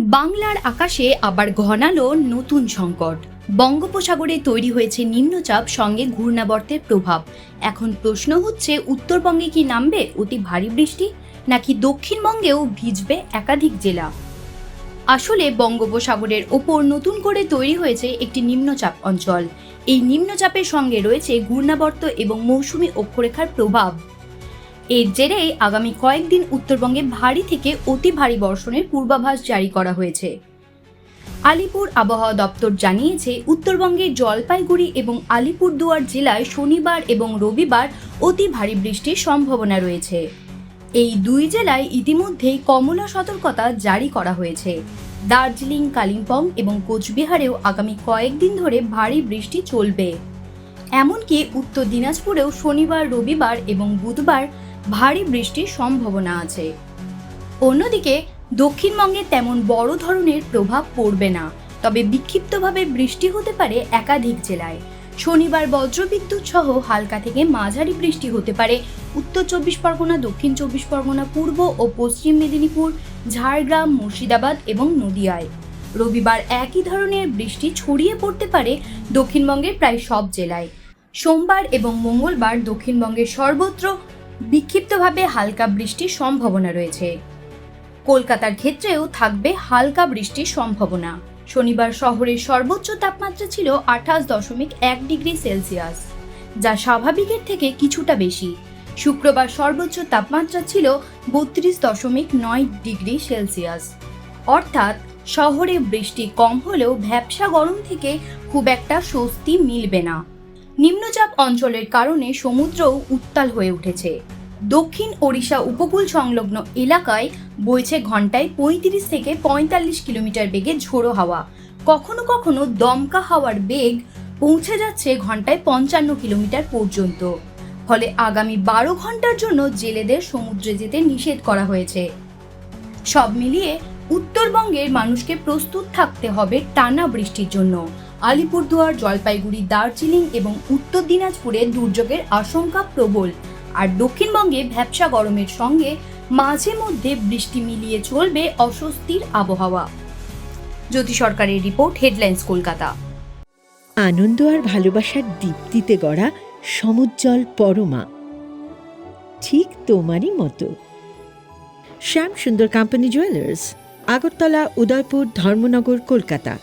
বাংলার আকাশে আবার ঘনালো নতুন সংকট। বঙ্গোপসাগরে তৈরি হয়েছে নিম্নচাপ, সঙ্গে ঘূর্ণাবর্তের প্রভাব। এখন প্রশ্ন হচ্ছে, উত্তরবঙ্গে কি নামবে অতি ভারী বৃষ্টি, নাকি দক্ষিণবঙ্গেও ভিজবে একাধিক জেলা? আসলে বঙ্গোপসাগরের ওপর নতুন করে তৈরি হয়েছে একটি নিম্নচাপ অঞ্চল। এই নিম্নচাপের সঙ্গে রয়েছে ঘূর্ণাবর্ত এবং মৌসুমী অক্ষরেখার প্রভাব। এর জেরে আগামী কয়েকদিন উত্তরবঙ্গে ভারী থেকে অতি ভারী বর্ষণের পূর্বাভাস জারি করা হয়েছে। আলিপুর আবহাওয়া দপ্তর জানিয়েছে উত্তরবঙ্গের জলপাইগুড়ি এবং আলিপুরদুয়ার জেলায় শনিবার এবং রবিবার অতি ভারী বৃষ্টির সম্ভাবনা রয়েছে। এই দুই জেলায় ইতিমধ্যেই কমলা সতর্কতা জারি করা হয়েছে। দার্জিলিং, কালিম্পং এবং কোচবিহারেও আগামী কয়েকদিন ধরে ভারী বৃষ্টি চলবে। এমনকি উত্তর দিনাজপুরেও শনিবার, রবিবার এবং বুধবার ভারী বৃষ্টির সম্ভাবনা আছে। অন্যদিকে, দক্ষিণবঙ্গে তেমন বড় ধরনের প্রভাব পড়বে না। তবে বিক্ষিপ্তভাবে বৃষ্টি হতে পারে একাধিক জেলায়। শনিবার বজ্রবিদ্যুৎ সহ হালকা থেকে মাঝারি বৃষ্টি হতে পারে উত্তর চব্বিশ পরগনা, দক্ষিণ চব্বিশ পরগনা, পূর্ব ও পশ্চিম মেদিনীপুর, ঝাড়গ্রাম, মুর্শিদাবাদ এবং নদিয়ায়। রবিবার একই ধরনের বৃষ্টি ছড়িয়ে পড়তে পারে দক্ষিণবঙ্গের প্রায় সব জেলায়। সোমবার এবং মঙ্গলবার দক্ষিণবঙ্গের সর্বত্র বিক্ষিপ্তভাবে হালকা বৃষ্টির সম্ভাবনা রয়েছে। কলকাতার ক্ষেত্রেও থাকবে হালকা বৃষ্টির সম্ভাবনা। শনিবার শহরের সর্বোচ্চ তাপমাত্রা ছিল আঠাশ দশমিক এক ডিগ্রি সেলসিয়াস, যা স্বাভাবিকের থেকে কিছুটা বেশি। শুক্রবার সর্বোচ্চ তাপমাত্রা ছিল বত্রিশ দশমিক নয় ডিগ্রি সেলসিয়াস। অর্থাৎ শহরে বৃষ্টি কম হলেও ভ্যাবসা গরম থেকে খুব একটা স্বস্তি মিলবে না। নিম্নচাপ অঞ্চলের কারণে সমুদ্রও উত্তাল হয়ে উঠেছে। দক্ষিণ ওড়িশা উপকূল সংলগ্ন এলাকায় বইছে ঘন্টায় পঁয়ত্রিশ থেকে পঁয়তাল্লিশ কিলোমিটার বেগে ঝোড়ো হাওয়া। কখনো কখনো দমকা হাওয়ার বেগ পৌঁছে যাচ্ছে ঘন্টায় পঞ্চান্ন কিলোমিটার পর্যন্ত। ফলে আগামী বারো ঘণ্টার জন্য জেলেদের সমুদ্রে যেতে নিষেধ করা হয়েছে। সব মিলিয়ে উত্তরবঙ্গের মানুষকে প্রস্তুত থাকতে হবে টানা বৃষ্টির জন্য। আলিপুরদুয়ার, জলপাইগুড়ি, দার্জিলিং এবং উত্তর দিনাজপুরে দুর্যোগের আশঙ্কা প্রবল। আর দক্ষিণবঙ্গে ভ্যাবসা গরমের সঙ্গে মাঝে মধ্যে বৃষ্টি মিলিয়ে চলবে অস্বস্তির আবহাওয়া। জ্যোতি সরকারের রিপোর্ট, হেডলাইন্স, কলকাতা। আনন্দ আর ভালোবাসার দীপ্তিতে গড়া সমুজ্জ্বল পরমা। ঠিক তোমারই মতো। Shyam Sundar company jewellers Agartala, Udaipur, Dharmanagar, Kolkata.